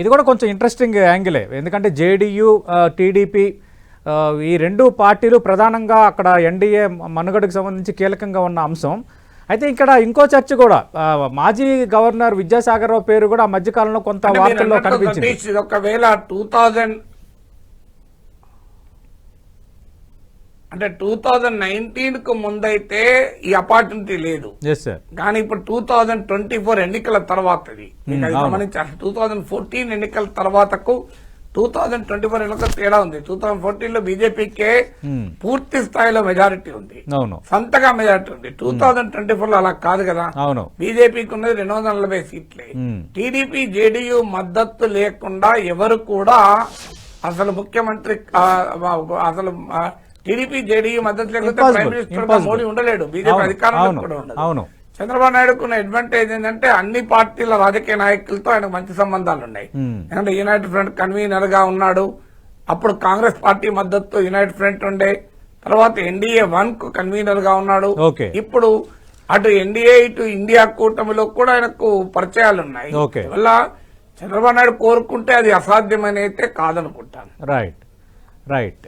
ఇది కూడా కొంచెం ఇంట్రెస్టింగ్ యాంగిలే ఎందుకంటే జేడీయూ టీడీపీ ఈ రెండు పార్టీలు ప్రధానంగా అక్కడ ఎన్డీఏ మనుగడకు సంబంధించి కీలకంగా ఉన్న అంశం. అయితే ఇక్కడ ఇంకో చర్చ కూడా మాజీ గవర్నర్ విద్యాసాగర్ రావు పేరు కూడా మధ్యకాలంలో కొంత వార్తల్లో కనిపించింది. ఒకవేళ టూ థౌజండ్ అంటే టూ థౌజండ్ నైన్టీన్కు ముందైతే ఈ అపార్చునిటీ లేదు. కానీ ఇప్పుడు టూ థౌజండ్ ట్వంటీ ఫోర్ ఎన్నికల అది అవును. గమనించాలి. టూ థౌజండ్ ఫోర్టీన్ ఎన్నికల తర్వాతకు టూ థౌజండ్ ట్వంటీ ఫోర్ ఎన్నికల తేడా ఉంది. టూ థౌజండ్ ఫోర్టీన్లో బీజేపీకే Hmm. పూర్తి స్థాయిలో మెజారిటీ ఉంది. సొంతగా మెజారిటీ ఉంది. టూ థౌజండ్ ట్వంటీ ఫోర్లో అలా కాదు కదా. బీజేపీకి ఉన్నది రెండు వందల నలభై సీట్లే. Hmm. టీడీపీ జేడీయూ మద్దతు లేకుండా ఎవరు కూడా అసలు ముఖ్యమంత్రి అసలు టీడీపీ జేడీయూ మద్దతు లేకపోతే. Prime minister. మోడీ ఉండలేడు బీజేపీ అధికారంలో కూడా ఉండదు అవును చంద్రబాబు నాయుడుకు ఉన్న అడ్వాంటేజ్ ఏంటంటే అన్ని పార్టీల రాజకీయ నాయకులతో ఆయనకు మంచి సంబంధాలు ఉన్నాయి Hmm. ఎందుకంటే యునైటెడ్ ఫ్రంట్ కన్వీనర్గా ఉన్నాడు అప్పుడు కాంగ్రెస్ పార్టీ మద్దతు యునైటెడ్ ఫ్రంట్ ఉండే తర్వాత ఎన్డీఏ వన్కు కన్వీనర్గా ఉన్నాడు. ఇప్పుడు అటు ఎన్డీఏ ఇటు ఇండియా కూటమిలో కూడా ఆయనకు పరిచయాలు ఉన్నాయి. వల్ల చంద్రబాబు నాయుడు కోరుకుంటే అది అసాధ్యమని అయితే కాదనుకుంటాను రైట్ రైట్